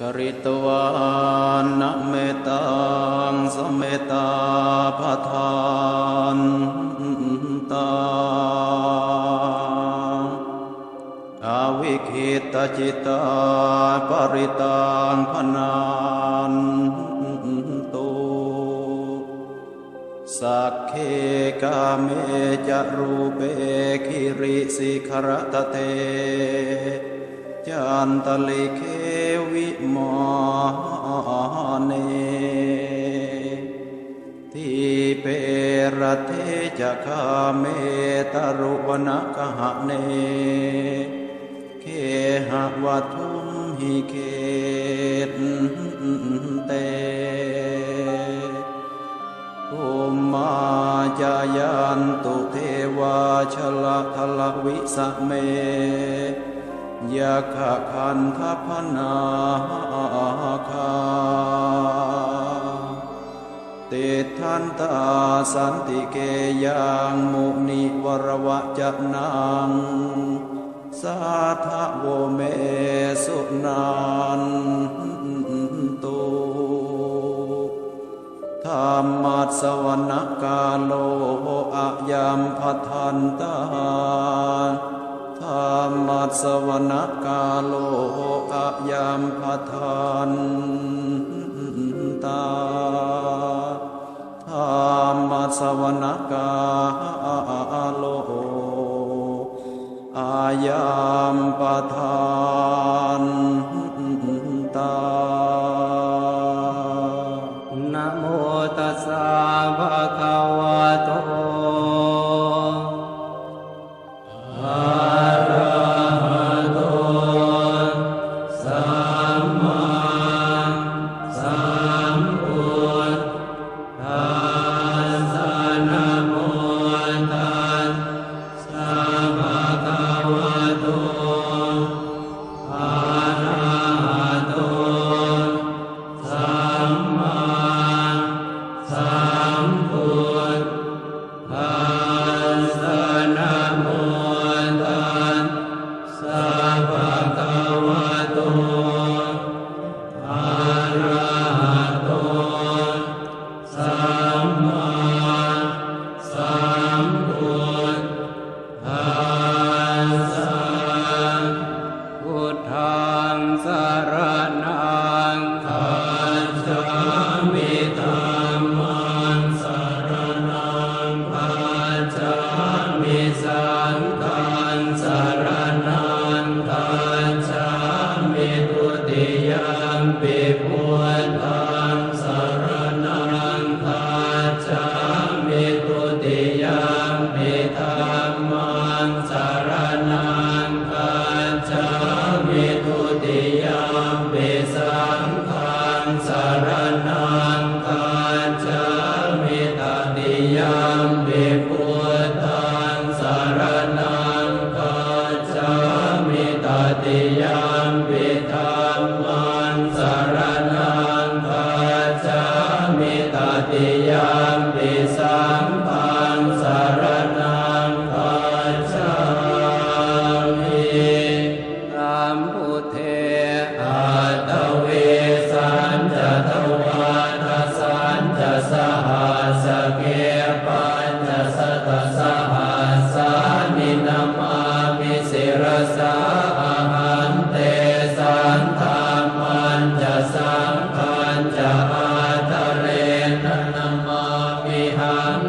ปริตวานนเมตังสเมตาปทานตาอวิคิตจิตาปริตังพนานตุสักเคกาเมจรูเปคิริสิขรตเตจันตลิเค มเนทิเปรเทจะคาเมตรุวนกหะเน เคหวัทุมหิเค ยาคัคันทัพนาคาเตทันตาสันติเกยังมุนิวรวะจักนังสาธะโวเมสุนานตุธรรมัสวนกาโลอะยามพัทันตา มัสวรกาโลอะยามปะทานตาธรรมสวรกาโลอายามปะทาน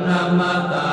Namah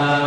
า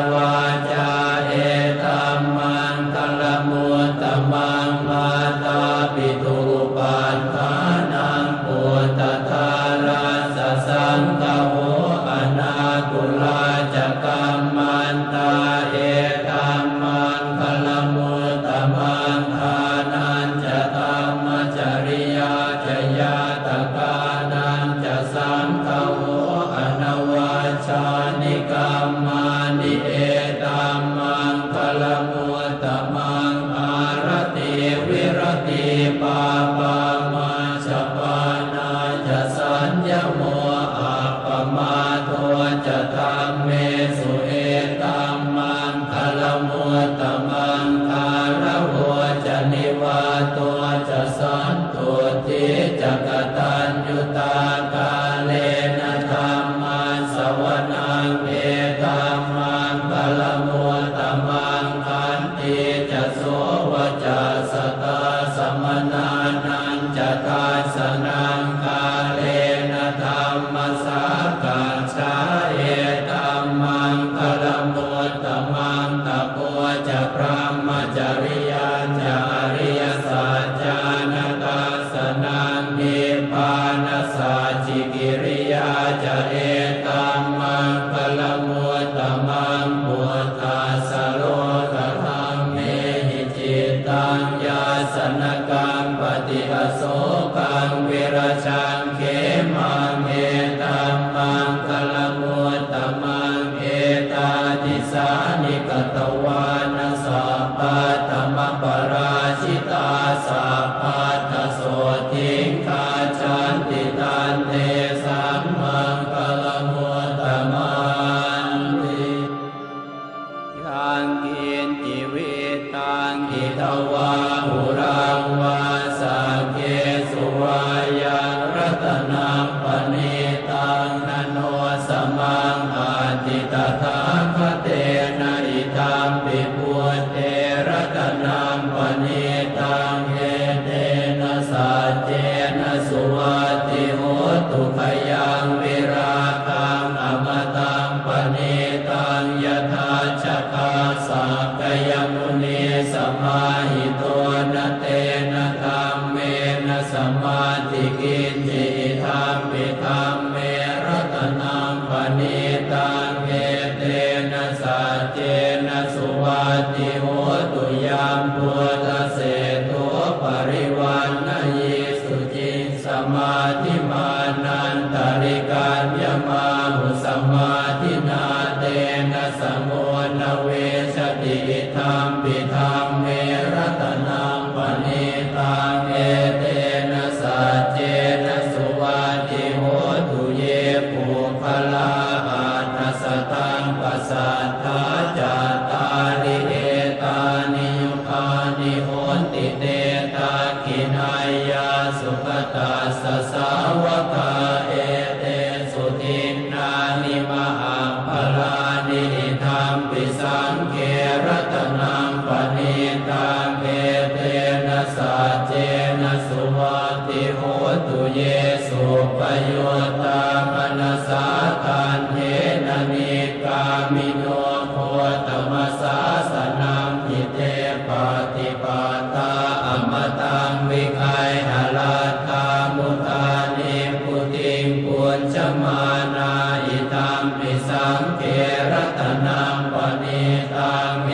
เกรตนังปณิตังเม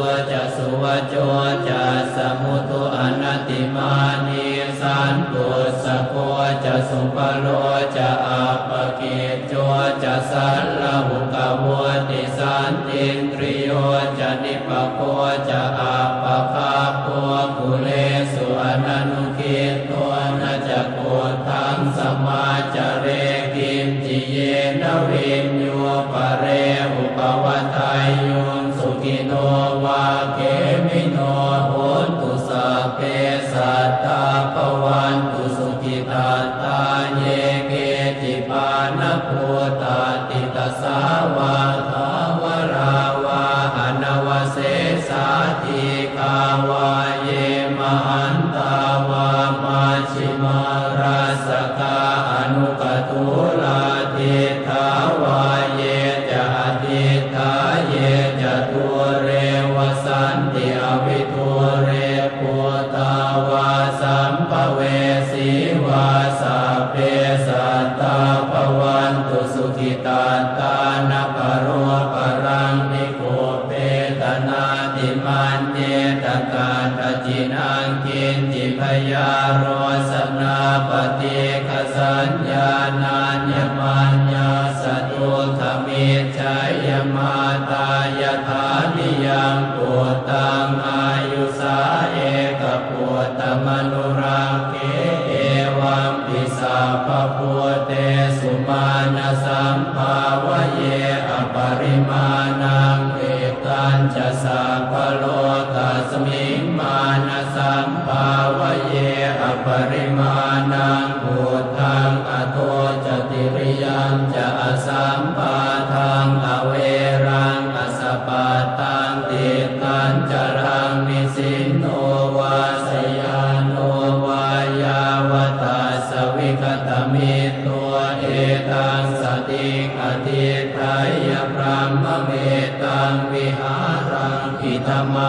วจะสุวโจจะสมุทุอนัติมานีสันตุสโคจะสุปโลจะอาปเกจโจจะสัล ชิมาราสกาอนุกตุลา ภาวะเยอปริมา tamā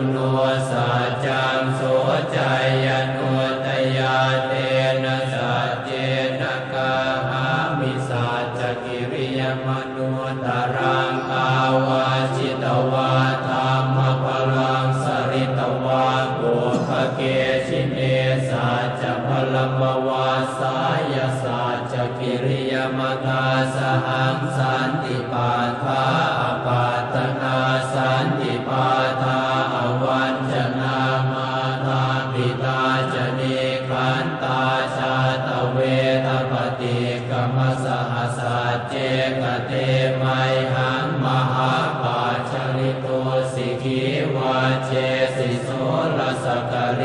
ล โสลสกเร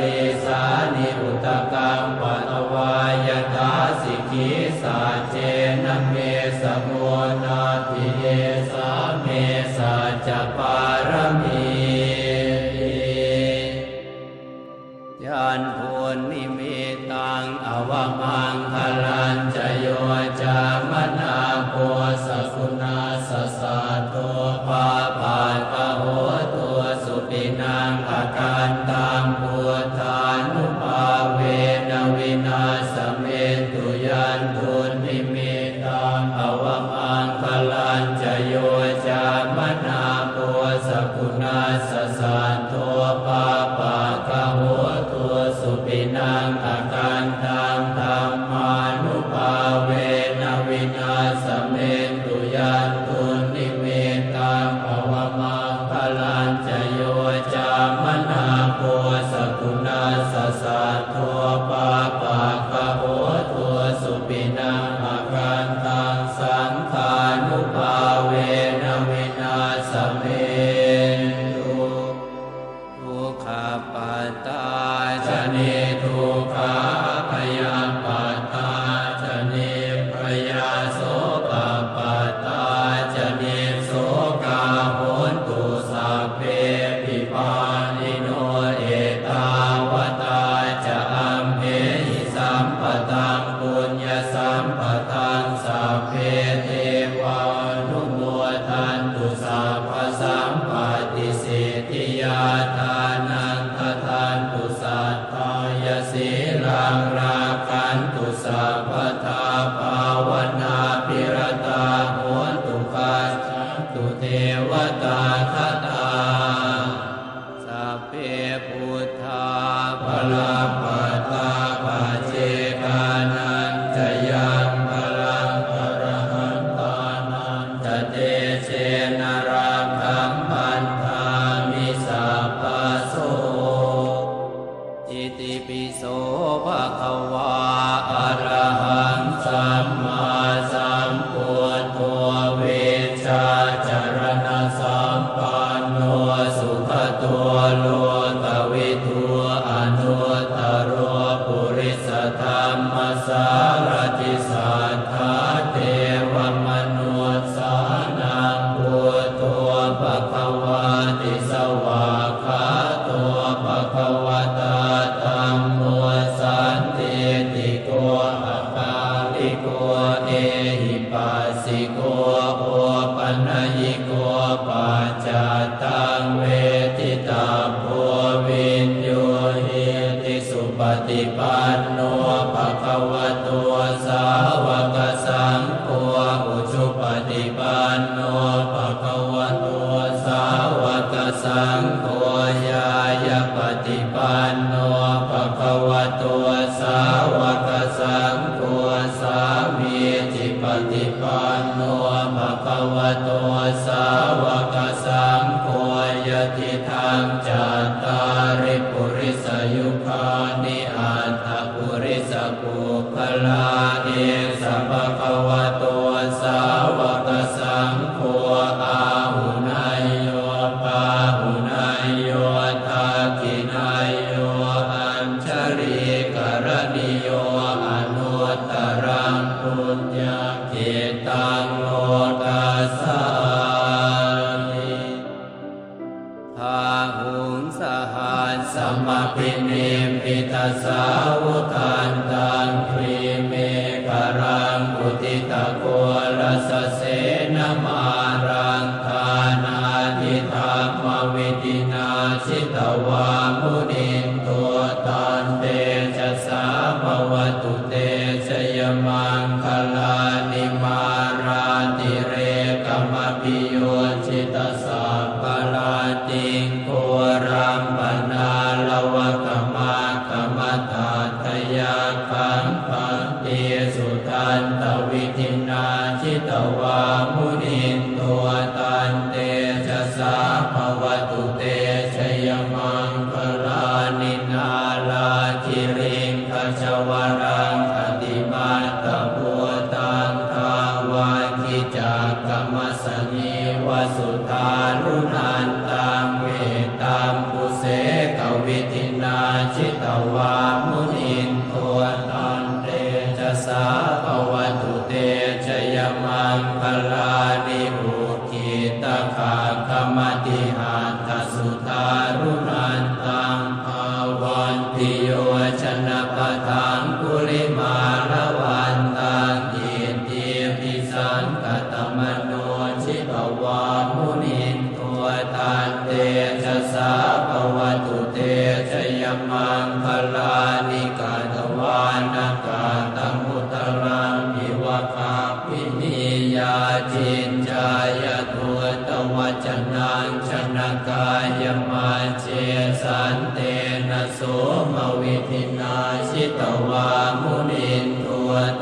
ตินาจิตวามุนิน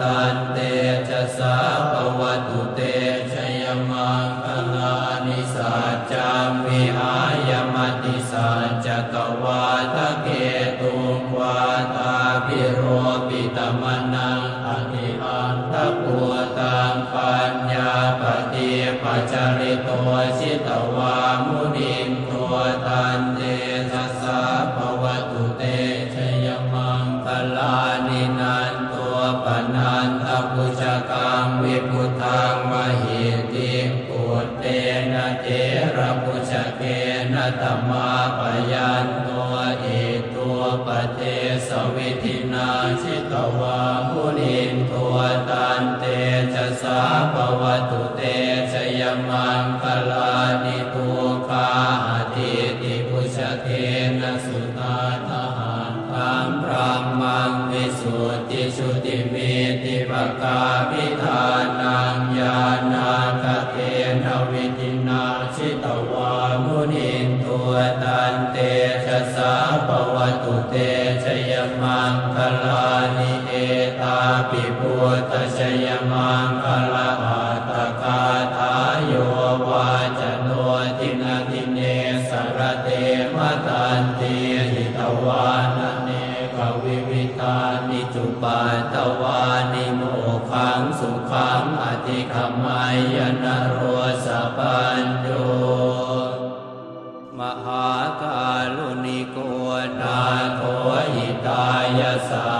ตันเตจะสาปวัตุเต ลานิโตกาติติปุชเทนะสุตาตหานตามพระมังวิสุติสุติเมติปกาภิ นาโถหิตายสา